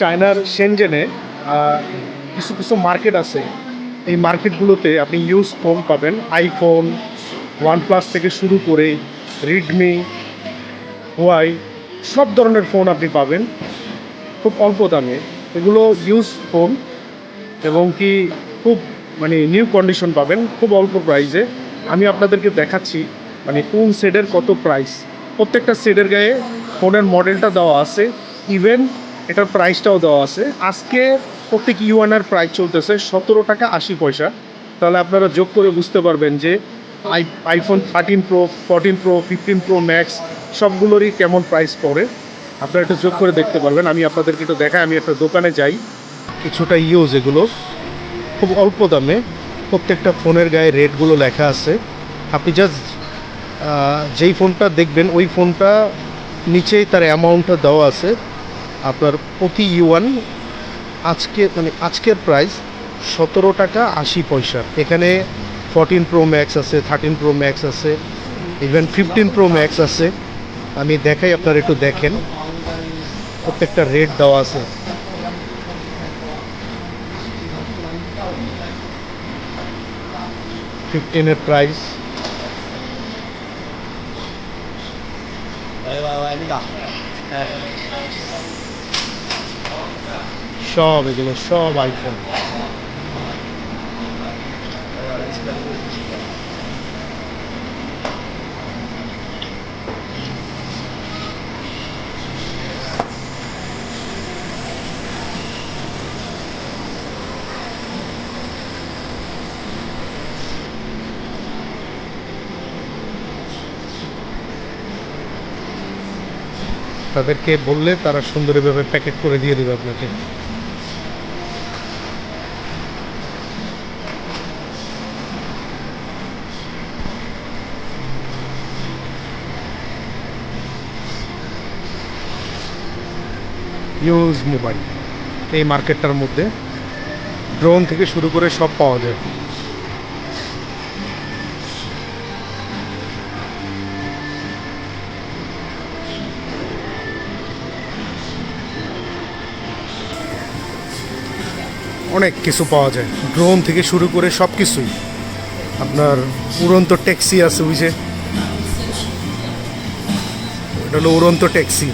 চায়নার সেনজেনে কিছু কিছু মার্কেট আছে। এই মার্কেটগুলোতে আপনি ইউজ ফোন পাবেন। আইফোন ওয়ানপ্লাস থেকে শুরু করে রেডমি ওয়াই সব ধরনের ফোন আপনি পাবেন। খুব অল্প দামে। এগুলো ইউজ ফোন এবং কি খুব মানে নিউ কন্ডিশন পাবেন। খুব অল্প প্রাইসে আমি আপনাদেরকে দেখাচ্ছি মানে কোন সেটের কত প্রাইস প্রত্যেকটা সেটের গায়ে ফোনের মডেলটা দেওয়া আছে। ইভেন এটার প্রাইসটাও দেওয়া আছে। আজকে প্রত্যেক ইউএনআর প্রাইস চলতেছে সতেরো টাকা আশি পয়সা। তাহলে আপনারা যোগ করে বুঝতে পারবেন যে I iPhone thirteen pro fourteen pro fifteen pro max সবগুলোরই কেমন প্রাইস পড়ে। আপনারা একটু যোগ করে দেখতে পারবেন। আমি আপনাদেরকে একটু দেখাই, আমি একটা দোকানে যাই। কিছুটা ইউজ এগুলো। খুব অল্প দামে। প্রত্যেকটা ফোনের গায়ে রেটগুলো লেখা আছে। আপনি জাস্ট যেই ফোনটা দেখবেন, ওই ফোনটা নিচেই তার অ্যামাউন্টটা দেওয়া আছে। আপনার প্রতি ইউয়ান আজকে মানে আজকের প্রাইস সতেরো টাকা আশি পয়সা। এখানে ফোরটিন প্রো ম্যাক্স আছে থার্টিন প্রো ম্যাক্স আছে ইভেন ফিফটিন প্রো ম্যাক্স আছে। আমি দেখাই, আপনারা একটু দেখেন। প্রত্যেকটা রেট দেওয়া আছে। ফিফটিনের প্রাইস সব এগুলো সব আইফোন তাদেরকে বললে তারা সুন্দরভাবে প্যাকেট করে দিয়ে দেবে আপনাকে। ইউজ মোবাইল এই মার্কেটটার মধ্যে ড্রোন থেকে শুরু করে সব পাওয়া যায়। অনেক কিছু পাওয়া যায়। ড্রোন থেকে শুরু করে সব কিছুই আপনার উড়ন্ত ট্যাক্সি আছে ওই যে। হলো উড়ন্ত ট্যাক্সি।